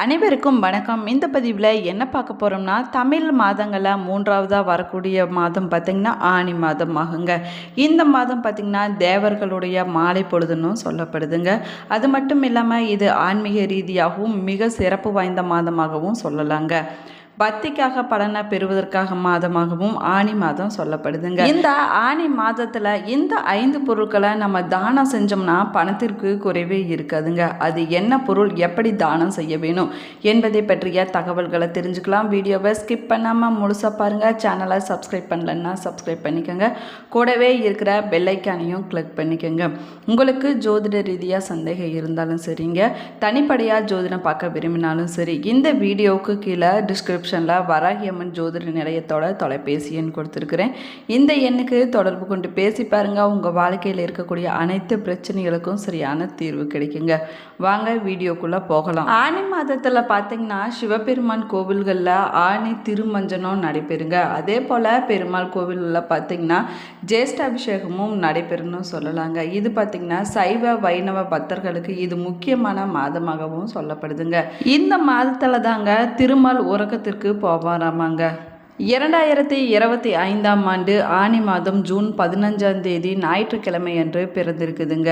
அனைவருக்கும் வணக்கம். இந்த பதிவில் என்ன பார்க்க போகிறோம்னா தமிழ் மாதங்களில் மூன்றாவதாக வரக்கூடிய மாதம் பார்த்திங்கன்னா ஆனி மாதம் ஆகுங்க இந்த மாதம் பார்த்திங்கன்னா தேவர்களுடைய மாலை பொழுதுன்னு சொல்லப்படுதுங்க. அது மட்டும் இல்லாமல் இது ஆன்மீக ரீதியாகவும் மிக சிறப்பு வாய்ந்த மாதமாகவும் சொல்லலாங்க. பக்திக்காக பலனை பெறுவதற்காக மாதமாகவும் ஆனி மாதம் சொல்லப்படுதுங்க. இந்த ஆனி மாதத்தில் இந்த ஐந்து பொருட்களை நம்ம தானம் செஞ்சோம்னா பணத்திற்கு குறைவே இருக்காதுங்க. அது என்ன பொருள் எப்படி தானம் செய்ய வேணும் என்பதை பற்றிய தகவல்களை தெரிஞ்சுக்கலாம். வீடியோவை ஸ்கிப் பண்ணாமல் முழுசாக பாருங்கள் சேனலை சப்ஸ்கிரைப் பண்ணலன்னா சப்ஸ்கிரைப் பண்ணிக்கோங்க. கூடவே இருக்கிற பெல்லைக்கானையும் கிளிக் பண்ணிக்கோங்க. உங்களுக்கு ஜோதிட ரீதியாக சந்தேகம் இருந்தாலும் சரிங்க. தனிப்படையாக ஜோதிடம் பார்க்க விரும்பினாலும் சரி இந்த வீடியோவுக்கு கீழே டிஸ்கிரிப்ஷன் டிஸ்கிரிப்ஷனில் வராகியம்மன் ஜோதிட நிலையத்தோட தொலைபேசி எண் கொடுத்துருக்குறேன். இந்த எண்ணுக்கு தொடர்பு கொண்டு பேசி பாருங்கள் உங்கள் வாழ்க்கையில் இருக்கக்கூடிய அனைத்து பிரச்சனைகளுக்கும் சரியான தீர்வு கிடைக்குங்க. வாங்க வீடியோக்குள்ளே போகலாம். ஆனி மாதத்தில் பார்த்தீங்கன்னா சிவபெருமான் கோவில்களில் ஆனி திருமஞ்சனம் நடைபெறுங்க. அதே போல் பெருமாள் கோவிலில் பார்த்தீங்கன்னா ஜேஷ்டாபிஷேகமும் நடைபெறும்னு சொல்லலாங்க. இது பார்த்தீங்கன்னா சைவ வைணவ பக்தர்களுக்கு இது முக்கியமான மாதமாகவும் சொல்லப்படுதுங்க. இந்த மாதத்தில் தாங்க திருமால் உறக்கத்திற்கு போவாராமாங்க இரண்டாயிரத்தி இருபத்தி ஐந்தாம் ஆண்டு ஆனி மாதம் ஜூன் பதினஞ்சாம் தேதி ஞாயிற்றுக்கிழமை அன்று பிறந்திருக்குதுங்க.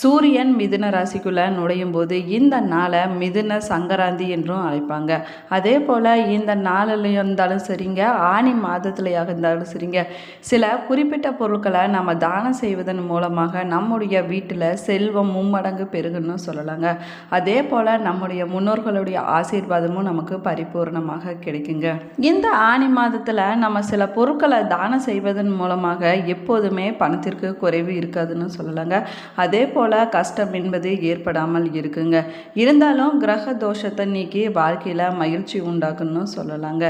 சூரியன் மிதுன ராசிக்குள்ளே நுழையும் போது இந்த நாளை மிதுன சங்கராந்தி என்றும் அழைப்பாங்க. அதே போல் இந்த நாளில் இருந்தாலும் சரிங்க ஆனி மாதத்துலையாக இருந்தாலும் சரிங்க. சில குறிப்பிட்ட பொருட்களை நம்ம தானம் செய்வதன் மூலமாக நம்முடைய வீட்டில் செல்வம் மும்மடங்கு பெருகுன்னு சொல்லலாங்க. அதே போல் நம்முடைய முன்னோர்களுடைய ஆசீர்வாதமும் நமக்கு பரிபூர்ணமாக கிடைக்குங்க. இந்த ஆனி மாதத்தில் நம்ம சில பொருட்களை தானம் செய்வதன் மூலமாக எப்போதுமே பணத்திற்கு குறைவு இருக்காதுன்னு சொல்லலாங்க. அதே போல் கஷ்டம் என்பது ஏற்படாமல் இருக்குங்க. இருந்தாலும் கிரக தோஷத்தை நீக்கி வாழ்க்கையில் மகிழ்ச்சி உண்டாக்குன்னு சொல்லலாங்க.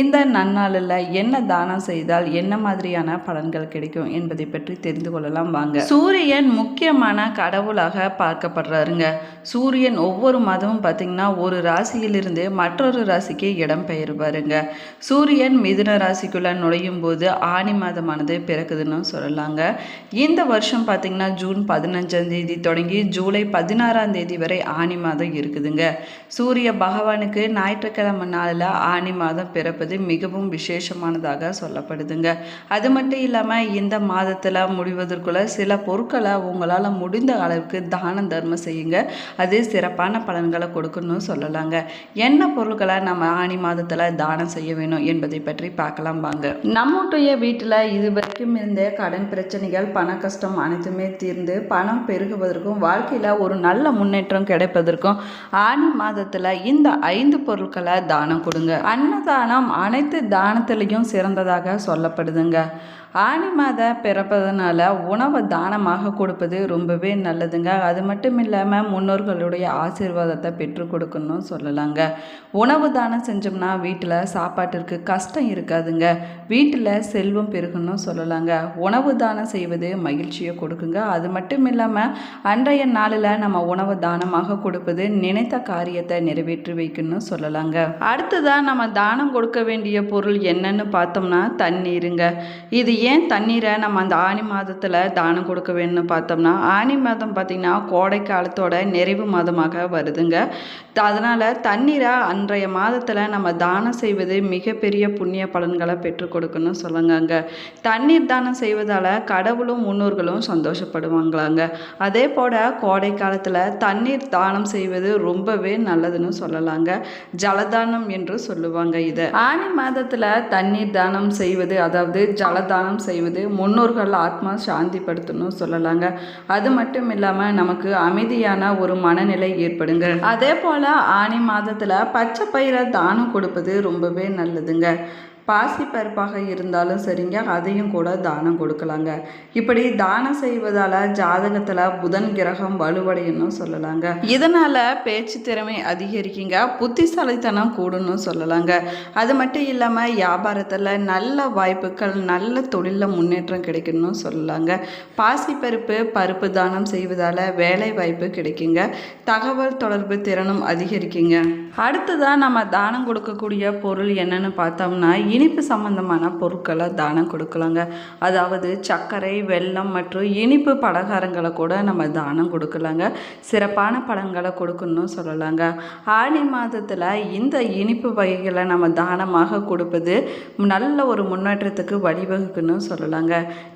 இந்த நன்னாளில் என்ன தானம் செய்தால் என்ன மாதிரியான பலன்கள் கிடைக்கும் என்பதை பற்றி தெரிந்து கொள்ளலாம் வாங்க. சூரியன் முக்கியமான கடவுளாக பார்க்கப்படுறாருங்க. சூரியன் ஒவ்வொரு மாதமும் பார்த்திங்கன்னா ஒரு ராசியிலிருந்து மற்றொரு ராசிக்கு இடம் பெயர்வாருங்க. சூரியன் மிதுன ராசிக்குள்ளே நுழையும் போது ஆனி மாதமானது பிறக்குதுன்னு சொல்லலாங்க. இந்த வருஷம் பார்த்திங்கன்னா ஜூன் பதினஞ்சாம் தேதி தொடங்கி ஜூலை பதினாறாம் தேதி வரை ஆனி மாதம் இருக்குதுங்க. சூரிய பகவானுக்கு ஞாயிற்றுக்கிழமை நாளில் ஆனி மாதம் பிறப்பது மிகவும் விசேஷமானதாக சொல்லப்படுதுங்க. அது மட்டும் இல்லாமல் இந்த மாதத்தில் முடிவதற்குள்ள சில பொருட்களை உங்களால் முடிந்த அளவுக்கு தானம் தர்மம் செய்யுங்க. அது சிறப்பான பலன்களை கொடுக்கணும்னு சொல்லலாங்க. என்ன பொருட்களை நம்ம ஆனி மாதத்தில் தானம் செய்ய வேணும் என்பதை பற்றி பார்க்கலாம் வாங்க. நம்முடைய வீட்டில் இது வரைக்கும் இருந்த கடன் பிரச்சனைகள் பண கஷ்டம் அனைத்துமே தீர்ந்து பணம் பெருகுவதற்கும் வாழ்க்கையில் ஒரு நல்ல முன்னேற்றம் கிடைப்பதற்கும் ஆணி மாதத்தில் இந்த ஐந்து பொருட்களை தானம் கொடுங்க. அன்னதானம் அனைத்து தானத்திலையும் சிறந்ததாக சொல்லப்படுதுங்க. ஆனி மாத பிறப்பதனால உணவை தானமாக கொடுப்பது ரொம்பவே நல்லதுங்க. அது மட்டும் இல்லாமல் முன்னோர்களுடைய ஆசீர்வாதத்தை பெற்றுக் கொடுக்கணும்னு சொல்லலாங்க. உணவு தானம் செஞ்சோம்னா வீட்டில் சாப்பாட்டிற்கு கஷ்டம் இருக்காதுங்க. வீட்டில் செல்வம் பெருகணும் சொல்லலாங்க. உணவு தானம் செய்வது மகிழ்ச்சியை கொடுக்குங்க. அது மட்டும் இல்லாமல் அன்றைய நாளில் நம்ம உணவு தானமாக கொடுப்பது நினைத்த காரியத்தை நிறைவேற்றி வைக்கணும்னு சொல்லலாங்க. அடுத்ததாக நம்ம தானம் கொடுக்க வேண்டிய பொருள் என்னன்னு பார்த்தோம்னா தண்ணீருங்க. இது ஏன் தண்ணீரை நம்ம அந்த ஆனி மாதத்தில் தானம் கொடுக்க வேணும்னு பார்த்தோம்னா ஆனி மாதம் பார்த்திங்கன்னா கோடை காலத்தோட நிறைவு மாதமாக வருதுங்க. அதனால் தண்ணீரை அன்றைய மாதத்தில் நம்ம தானம் செய்வது மிகப்பெரிய புண்ணிய பலன்களை பெற்றுக் கொடுக்கணும் சொல்லுங்கங்க. தண்ணீர் தானம் செய்வதால் கடவுளும் முன்னோர்களும் சந்தோஷப்படுவாங்களாங்க. அதே போல் கோடை காலத்தில் தண்ணீர் தானம் செய்வது ரொம்பவே நல்லதுன்னு சொல்லலாங்க. ஜலதானம் என்று சொல்லுவாங்க இதை. ஆனி மாதத்தில் தண்ணீர் தானம் செய்வது அதாவது ஜலதானம் செய்வது முன்னோர்கள் ஆத்மா சாந்திப்படுத்தணும் சொல்லலாங்க. அது மட்டும் இல்லாமல் நமக்கு அமைதியான ஒரு மனநிலை ஏற்படுங்க அதே போல் ஆனி மாதத்தில் பச்சை பயிரை தானம் கொடுப்பது ரொம்பவே நல்லதுங்க. பாசி பருப்பாக இருந்தாலும் சரிங்க அதையும் கூட தானம் கொடுக்கலாங்க. இப்படி தானம் செய்வதால் ஜாதகத்தில் புதன் கிரகம் வலுவடையணும் சொல்லலாங்க. இதனால் பேச்சு திறமை அதிகரிக்குங்க புத்திசாலித்தனம் கூடுன்னு சொல்லலாங்க. அது மட்டும் இல்லாமல் வியாபாரத்தில் நல்ல வாய்ப்புகள் நல்ல தொழிலில் முன்னேற்றம் கிடைக்கணும்னு சொல்லலாங்க. பாசி பருப்பு பருப்பு தானம் செய்வதால் வேலை வாய்ப்பு கிடைக்குங்க. தகவல் தொடர்பு திறனும் அதிகரிக்குங்க. அடுத்ததாக நம்ம தானம் கொடுக்கக்கூடிய பொருள் என்னன்னு பார்த்தோம்னா இனிப்பு சம்பந்தமான பொருட்களை தானம் கொடுக்கலாங்க. அதாவது சர்க்கரை வெல்லம் மற்றும் இனிப்பு பலகாரங்களை கூட நம்ம தானம் கொடுக்கலாங்க. சிறப்பான பழங்களை கொடுக்கணும்னு சொல்லலாங்க. ஆடி மாதத்தில் இந்த இனிப்பு வகைகளை நம்ம தானமாக கொடுப்பது நல்ல ஒரு முன்னேற்றத்துக்கு வழிவகுக்குன்னு சொல்லலாங்க.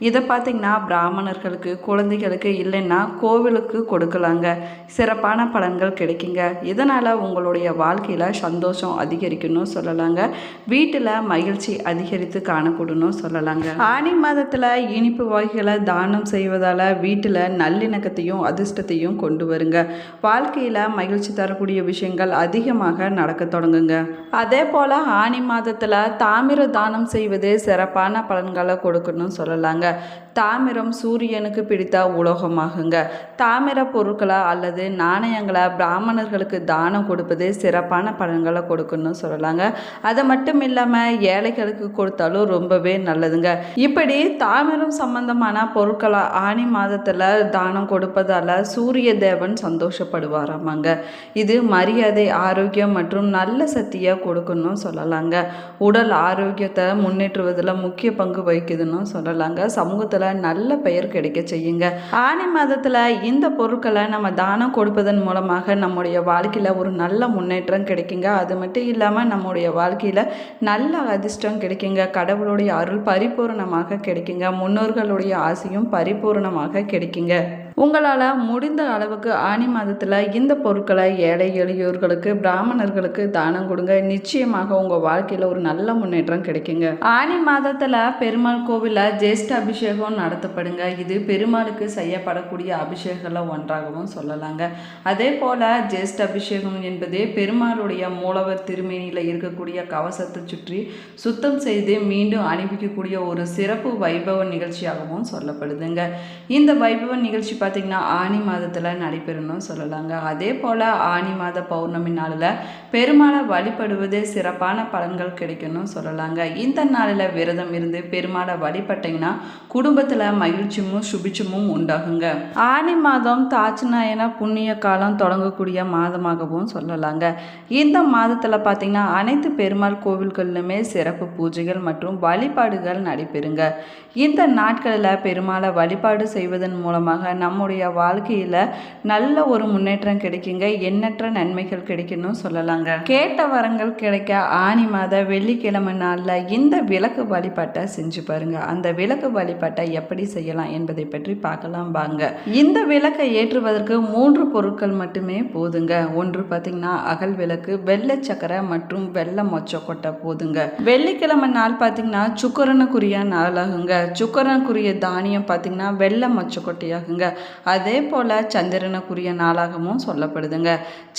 இதை பார்த்திங்கன்னா பிராமணர்களுக்கு குழந்தைகளுக்கு இல்லைன்னா கோவிலுக்கு கொடுக்கலாங்க. சிறப்பான பலன்கள் கிடைக்குங்க. இதனால் உங்களுடைய வாழ்க்கையில் சந்தோஷம் அதிகரிக்கணும் சொல்லலாங்க. வீட்டில் மை மகிழ்ச்சி அதிகரித்து காணக்கூடணும் சொல்லலாங்க. ஆனி மாதத்தில் இனிப்பு வகைகளை தானம் செய்வதால் வீட்டில் நல்லிணக்கத்தையும் அதிர்ஷ்டத்தையும் கொண்டு வருங்க. வாழ்க்கையில் மகிழ்ச்சி தரக்கூடிய விஷயங்கள் அதிகமாக நடக்க தொடங்குங்க. அதே போல் ஆனி மாதத்தில் தாமிர தானம் செய்வது சிறப்பான பலன்களை கொடுக்கணும்னு சொல்லலாங்க. தாமிரம் சூரியனுக்கு பிடித்த உலோகமாகுங்க. தாமிர பொருட்களை அல்லது நாணயங்களை பிராமணர்களுக்கு தானம் கொடுப்பது சிறப்பான பலன்களை கொடுக்கணும்னு சொல்லலாங்க. அது மட்டும் இல்லாமல் ஏழைகளுக்கு கொடுத்தாலும் ரொம்பவே நல்லதுங்க. இப்படி தாமிரம் சம்பந்தமான பொருட்களை ஆனி மாதத்தில் தானம் கொடுப்பதால் சூரிய தேவன் சந்தோஷப்படுவாராமாங்க. இது மரியாதை ஆரோக்கியம் மற்றும் நல்ல சக்தியை கொடுக்கணும்னு சொல்லலாங்க. உடல் ஆரோக்கியத்தை முன்னேற்றுவதில் முக்கிய பங்கு வகிக்குதுன்னு சொல்லலாங்க. சமூகத்தில் நல்ல பெயர் கிடைக்க செய்யுங்க. ஆனி மாதத்தில் இந்த பொருட்களை நம்ம தானம் கொடுப்பதன் மூலமாக நம்முடைய வாழ்க்கையில் ஒரு நல்ல முன்னேற்றம் கிடைக்குங்க. அது மட்டும் இல்லாமல் நம்முடைய வாழ்க்கையில் நல்ல அதிர்ஷ்டம் கிடைக்குங்க. கடவுளுடைய அருள் பரிபூரணமாக கிடைக்குங்க. முன்னோர்களுடைய ஆசையும் பரிபூரணமாக கிடைக்குங்க. உங்களால் முடிந்த அளவுக்கு ஆனி மாதத்தில் இந்த பொருட்களை ஏழை எளியோர்களுக்கு பிராமணர்களுக்கு தானம் கொடுங்க. நிச்சயமாக உங்கள் வாழ்க்கையில் ஒரு நல்ல முன்னேற்றம் கிடைக்குங்க. ஆனி மாதத்தில் பெருமாள் கோவிலில் ஜேஷ்ட அபிஷேகம் நடத்தப்படுங்க. இது பெருமாளுக்கு செய்யப்படக்கூடிய அபிஷேகங்களில் ஒன்றாகவும் சொல்லலாங்க. அதே போல் ஜேஷ்ட அபிஷேகம் என்பது பெருமாளுடைய மூலவர் திருமேனியில் இருக்கக்கூடிய கவசத்தை சுற்றி சுத்தம் செய்து மீண்டும் அனுப்பிக்கக்கூடிய ஒரு சிறப்பு வைபவ நிகழ்ச்சியாகவும் சொல்லப்படுதுங்க. இந்த வைபவ நிகழ்ச்சி பார்த்திங்கன்னா ஆனி மாதத்தில் நடைபெறணும்னு சொல்லலாங்க. அதே போல் ஆனி மாத பௌர்ணமி நாளில் பெருமாளை வழிபடுவது சிறப்பான பலன்கள் கிடைக்கணும்னு சொல்லலாங்க. இந்த நாளில் விரதம் இருந்து பெருமாளை வழிபட்டிங்கன்னா குடும்பத்தில் மகிழ்ச்சியும் சுபிச்சமும் உண்டாகுங்க. ஆனி மாதம் தாட்சிநாயன புண்ணிய காலம் தொடங்கக்கூடிய மாதமாகவும் சொல்லலாங்க. இந்த மாதத்தில் பார்த்திங்கன்னா அனைத்து பெருமாள் கோவில்களிலுமே சிறப்பு பூஜைகள் மற்றும் வழிபாடுகள் நடைபெறுங்க. இந்த நாட்களில் பெருமாளை வழிபாடு செய்வதன் மூலமாக நம்முடைய வாழ்க்கையில் நல்ல ஒரு முன்னேற்றம் கிடைக்குங்க எண்ணற்ற நன்மைகள் கிடைக்கணும் சொல்லலாங்க. கேட்ட வரங்கள் கிடைக்க ஆனி மாத வெள்ளிக்கிழமை நாளில் இந்த விளக்கு வழிபாட்டை செஞ்சு பாருங்க. அந்த விளக்கு வழிபாட்டை எப்படி செய்யலாம் என்பதை பற்றி பார்க்கலாம் வாங்க. இந்த விளக்கை ஏற்றுவதற்கு மூன்று பொருட்கள் மட்டுமே போதுங்க. ஒன்று பார்த்தீங்கன்னா அகல் விளக்கு வெள்ளை சக்கரை மற்றும் வெள்ளை மொச்சக்கொட்டை போதுங்க. வெள்ளிக்கிழமை நாள் பார்த்தீங்கன்னா சுக்கரனுக்குரிய நாளாகுங்க. சுக்கரனுக்குரிய தானியம் பார்த்தீங்கன்னா வெள்ளை மொச்சக்கொட்டையாகுங்க. அதே போல் சந்திரனுக்குரிய நாளாகவும் சொல்லப்படுதுங்க.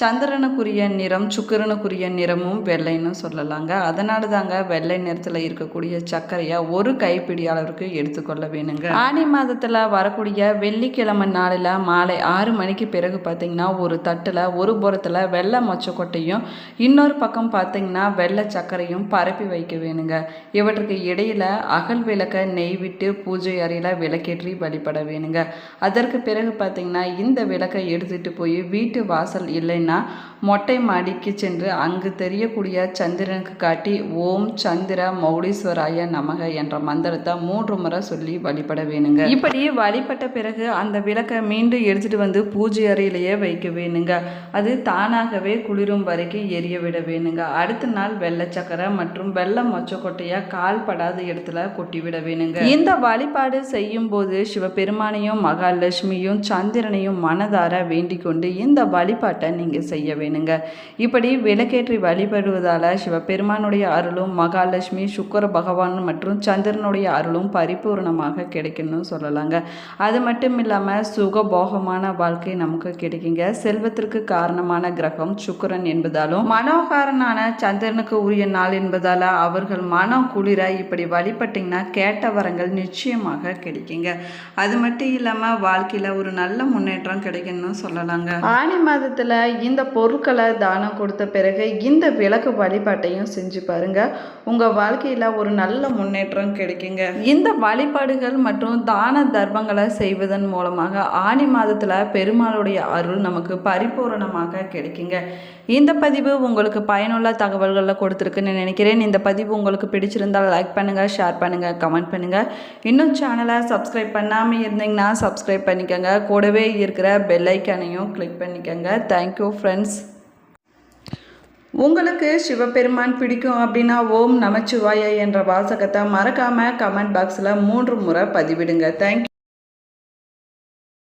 சந்திரனுக்குரிய நிறம் சுக்கரனுக்குரிய நிறமும் வெள்ளைன்னு சொல்லலாங்க. அதனால தாங்க வெள்ளை நிறத்தில் இருக்கக்கூடிய சர்க்கரையை ஒரு கைப்பிடி அளவுக்கு எடுத்துக்கொள்ள வேணுங்க. ஆனி மாதத்தில் வரக்கூடிய வெள்ளிக்கிழமை நாளில் மாலை ஆறு மணிக்கு பிறகு பார்த்தீங்கன்னா ஒரு தட்டில் ஒரு புறத்தில் வெள்ளை மொச்சக்கொட்டையும் இன்னொரு பக்கம் பார்த்தீங்கன்னா வெள்ளை சர்க்கரையும் பரப்பி வைக்க வேணுங்க. இவற்றுக்கு இடையில அகல் விளக்க நெய் விட்டு பூஜை அறையில் விளக்கேற்றி வழிபட வேணுங்க. அதற்கு பிறகு பார்த்தீங்கன்னா இந்த விளக்கை எடுத்துகிட்டு போய் வீட்டு வாசல் இல்லைன்னா மொட்டை மாடிக்கு சென்று அங்கு தெரியக்கூடிய சந்திரனுக்கு காட்டி ஓம் சந்திர மௌலீஸ்வராய நமக என்ற மந்திரத்தை மூன்று முறை சொல்லி வழிபட வேணுங்க. இப்படி வழிபட்ட பிறகு அந்த விளக்கை மீண்டும் எடுத்துட்டு வந்து பூஜை அறையிலேயே வைக்க வேணுங்க. அது தானாகவே குளிரும் வரைக்கும் எரிய விட வேணுங்க. அடுத்த நாள் வெள்ளச்சக்கரை மற்றும் வெள்ளை மொச்சக்கொட்டையை கால்படாத இடத்துல கொட்டி விட வேணுங்க. இந்த வழிபாடு செய்யும் போது சிவபெருமானையும் மகாலட்சுமி மகாலட்சுமியும் சந்திரனையும் மனதார வேண்டிக் கொண்டு இந்த வழிபாட்டை நீங்கள் செய்ய வேணுங்க. இப்படி விளக்கேற்றி வழிபடுவதால் சிவபெருமானுடைய அருளும் மகாலட்சுமி சுக்கர பகவான் மற்றும் சந்திரனுடைய அருளும் பரிபூர்ணமாக கிடைக்கணும்னு சொல்லலாங்க. அது மட்டும் இல்லாமல் சுகபோகமான வாழ்க்கை நமக்கு கிடைக்குங்க. செல்வத்திற்கு காரணமான கிரகம் சுக்கிரன் என்பதாலும் மனோகாரனான சந்திரனுக்கு உரிய நாள் என்பதால் அவர்கள் மனம் குளிர இப்படி வழிபட்டிங்கன்னா கேட்ட வரங்கள் நிச்சயமாக கிடைக்குங்க. அது மட்டும் இல்லாமல் வாழ்க்கை வாழ்க்கையில் ஒரு நல்ல முன்னேற்றம் கிடைக்கும்னு சொல்லலாங்க. ஆனி மாதத்தில் இந்த பொருட்களை தானம் கொடுத்த பிறகு இந்த விளக்கு வழிபாட்டையும் செஞ்சு பாருங்க. உங்கள் வாழ்க்கையில் ஒரு நல்ல முன்னேற்றம் கிடைக்குங்க. இந்த வழிபாடுகள் மற்றும் தான தர்மங்களை செய்வதன் மூலமாக ஆனி மாதத்தில் பெருமாளுடைய அருள் நமக்கு பரிபூரணமாக கிடைக்குங்க. இந்த பதிவு உங்களுக்கு பயனுள்ள தகவல்களில் கொடுத்துருக்குன்னு நினைக்கிறேன். இந்த பதிவு உங்களுக்கு பிடிச்சிருந்தால் லைக் பண்ணுங்கள் ஷேர் பண்ணுங்கள் கமெண்ட் பண்ணுங்கள் இன்னும் சேனலை சப்ஸ்கிரைப் பண்ணாமல் இருந்தீங்கன்னா சப்ஸ்கிரைப் பண்ணிக்கோங்க. கூடவே இருக்கிற பெல் ஐக்கானையும் கிளிக் பண்ணிக்கோங்க. தேங்க்யூ ஃப்ரெண்ட்ஸ் உங்களுக்கு சிவபெருமான் பிடிக்கும் அப்படின்னா ஓம் நமச்சிவாய என்ற வாசகத்தை மறக்காமல் கமெண்ட் பாக்ஸில் மூன்று முறை பதிவிடுங்க. தேங்க்யூ